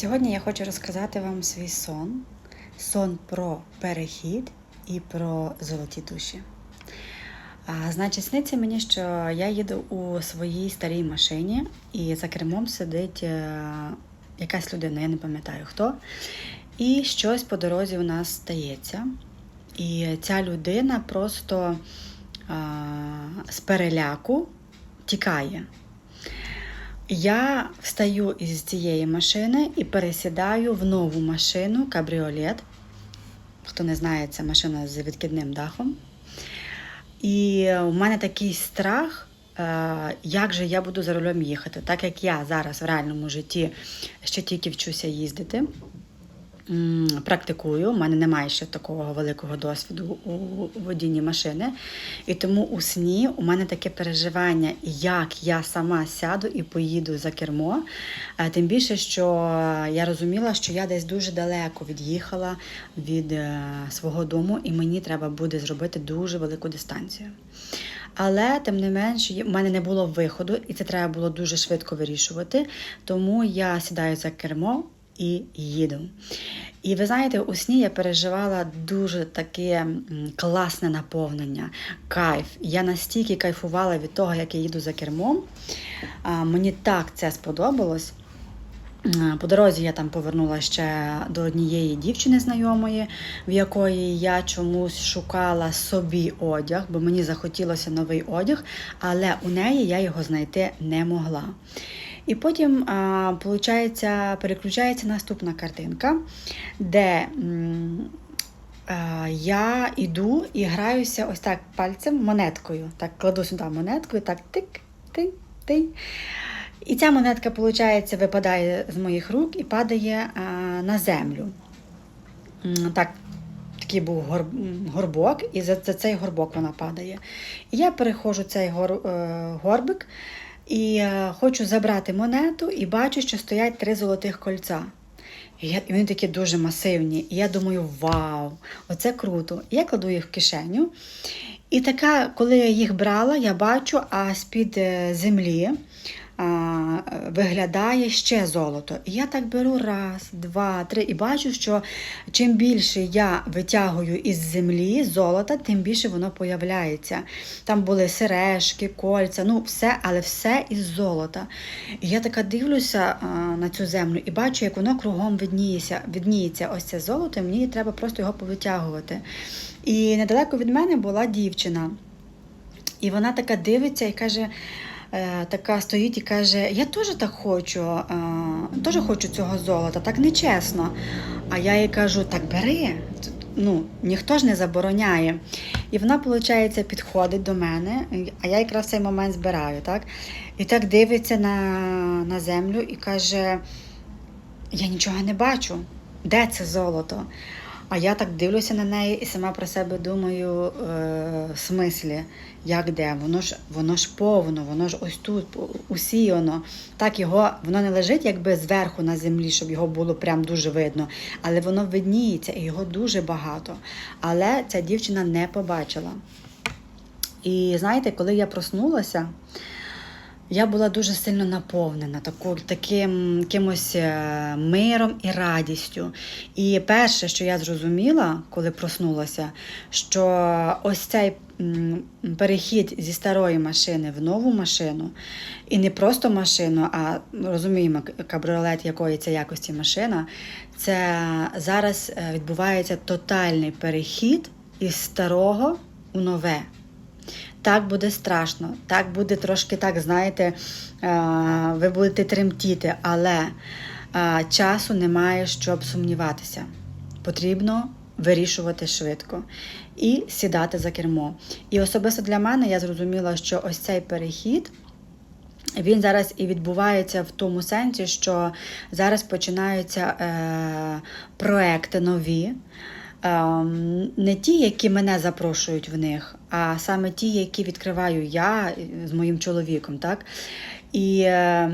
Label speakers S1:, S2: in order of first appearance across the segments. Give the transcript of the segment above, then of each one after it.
S1: Сьогодні я хочу розказати вам свій сон. Сон про перехід і про золоті душі. А, значить, сниться мені, що я їду у своїй старій машині, і за кермом сидить е, якась людина, я не пам'ятаю хто. І щось по дорозі у нас стається. І ця людина просто а, з переляку тікає. Я встаю із цієї машини і пересідаю в нову машину кабріолет. Хто не знає, це машина з відкидним дахом. І в мене такий страх, е, як же я буду за рулем їхати, так як я зараз в реальному житті ще тільки вчуся їздити. Практикую, у мене немає ще такого великого досвіду у водінні машини. І тому у сні у мене таке переживання, як я сама сяду і поїду за кермо. Е, Тим більше, що я розуміла, що я десь дуже далеко від'їхала від е, свого дому, і мені треба буде зробити дуже велику дистанцію. Але тим не менш, в мене не було виходу, і це треба було дуже швидко вирішувати. Тому я сідаю за кермо і їду. І ви знаєте, у сні я переживала дуже таке класне наповнення, кайф. Я настільки кайфувала від того, як я їду за кермом. Мені так це сподобалось. По дорозі я там повернула ще до однієї дівчини знайомої, в якої я чомусь шукала собі одяг, бо мені захотілося новий одяг, але у неї я його знайти не могла. І потім, получається, переключається наступна картинка, де я йду і граюся ось так пальцем, монеткою. Так, кладу сюди монетку і так тик, тик, тик. І ця монетка, виходить, випадає з моїх рук і падає на землю. Так, такий був горбок, і за, цей горбок вона падає. І я переходжу цей е, горбик і е, хочу забрати монету, і бачу, що стоять три золотих кольця. І, вони такі дуже масивні. І я думаю, вау, оце круто. Я кладу їх в кишеню. І така, коли я їх брала, я бачу, а з-під е, землі виглядає ще золото. І я так беру раз, два, три, і бачу, що чим більше я витягую із землі золота, тим більше воно появляється. Там були сережки, кольця, ну все, але все із золота. І я така дивлюся на цю землю і бачу, як воно кругом видніється, видніється ось це золото, і мені треба просто його повитягувати. І недалеко від мене була дівчина. І вона така дивиться і каже. Е, Така стоїть і каже: Я теж так хочу, е, теж хочу цього золота, так нечесно. А я їй кажу: так бери. Ну, ніхто ж не забороняє. І вона, виходить, підходить до мене, а я якраз в цей момент збираю, так? І так дивиться на, на землю і каже: Я нічого не бачу. Де це золото? А я так дивлюся на неї і сама про себе думаю, е, в смислі, як де? Воно ж воно ж повно, воно ж ось тут, усіяно. Так його воно не лежить якби зверху на землі, щоб його було прям дуже видно. Але воно видніється, і його дуже багато. Але ця дівчина не побачила. І знаєте, коли я проснулася, я була дуже сильно наповнена таким якимось е, миром і радістю. І перше, що я зрозуміла, коли проснулася, що ось цей перехід зі старої машини в нову машину, і не просто машину, а розуміємо, кабріолет якої це якості машина, це зараз е, відбувається тотальний перехід із старого у нове. Так буде страшно, так буде трошки так, знаєте, е, ви будете тремтіти, але е, часу немає, щоб сумніватися. Потрібно вирішувати швидко і сідати за кермо. І особисто для мене я зрозуміла, що ось цей перехід. Він зараз і відбувається в тому сенсі, що зараз починаються е, проекти нові. Ем, не ті, які мене запрошують в них, а саме ті, які відкриваю я з моїм чоловіком. Так? І е,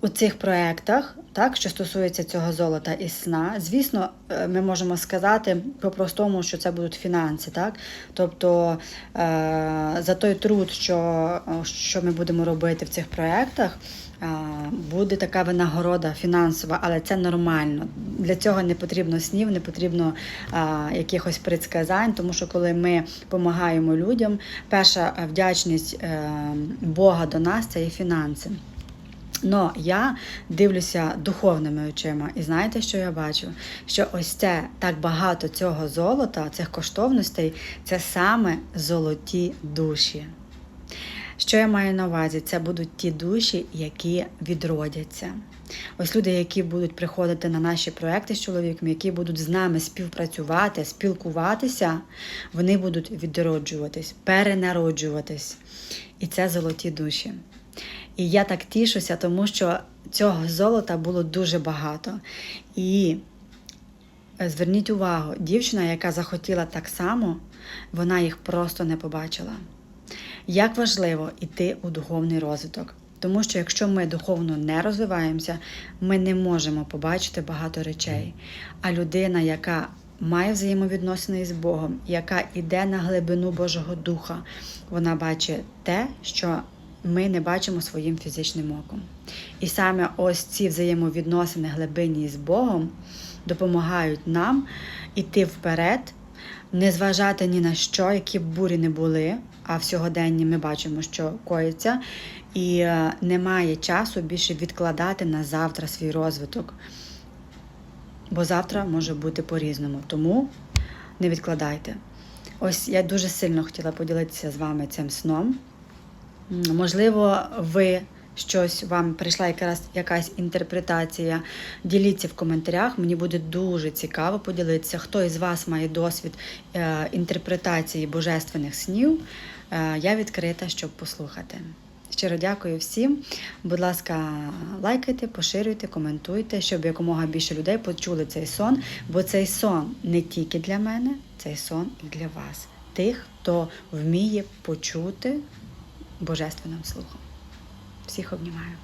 S1: у цих проєктах, так, що стосується цього золота і сна, звісно, е, ми можемо сказати по-простому, що це будуть фінанси. Так? Тобто е, за той труд, що, що ми будемо робити в цих проєктах, буде така винагорода фінансова, але це нормально. Для цього не потрібно снів, не потрібно якихось предсказань, тому що коли ми допомагаємо людям, перша вдячність е, Бога до нас це і фінанси. Но я дивлюся духовними очима, і знаєте, що я бачу? Що ось це так багато цього золота, цих коштовностей, це саме золоті душі. Що я маю на увазі? Це будуть ті душі, які відродяться. Ось люди, які будуть приходити на наші проекти з чоловіком, які будуть з нами співпрацювати, спілкуватися, вони будуть відроджуватись, перенароджуватись. І це золоті душі. І я так тішуся, тому що цього золота було дуже багато. І е, зверніть увагу, дівчина, яка захотіла так само, вона їх просто не побачила. Як важливо йти у духовний розвиток. Тому що якщо ми духовно не розвиваємося, ми не можемо побачити багато речей. А людина, яка має взаємовідносини з Богом, яка йде на глибину Божого Духа, вона бачить те, що ми не бачимо своїм фізичним оком. І саме ось ці взаємовідносини глибинні з Богом допомагають нам іти вперед, не зважати ні на що, які б бурі не були, а в сьогоденні ми бачимо, що коїться, і е, немає часу більше відкладати на завтра свій розвиток. Бо завтра може бути по-різному. Тому не відкладайте. Ось я дуже сильно хотіла поділитися з вами цим сном. Можливо, ви щось вам прийшла якась, якась інтерпретація. Діліться в коментарях. Мені буде дуже цікаво поділитися, хто із вас має досвід е, інтерпретації божественних снів. Е, я відкрита, щоб послухати. Щиро дякую всім. Будь ласка, лайкайте, поширюйте, коментуйте, щоб якомога більше людей почули цей сон, бо цей сон не тільки для мене, цей сон і для вас, тих, хто вміє почути божественним слухом. Всіх обнімаю.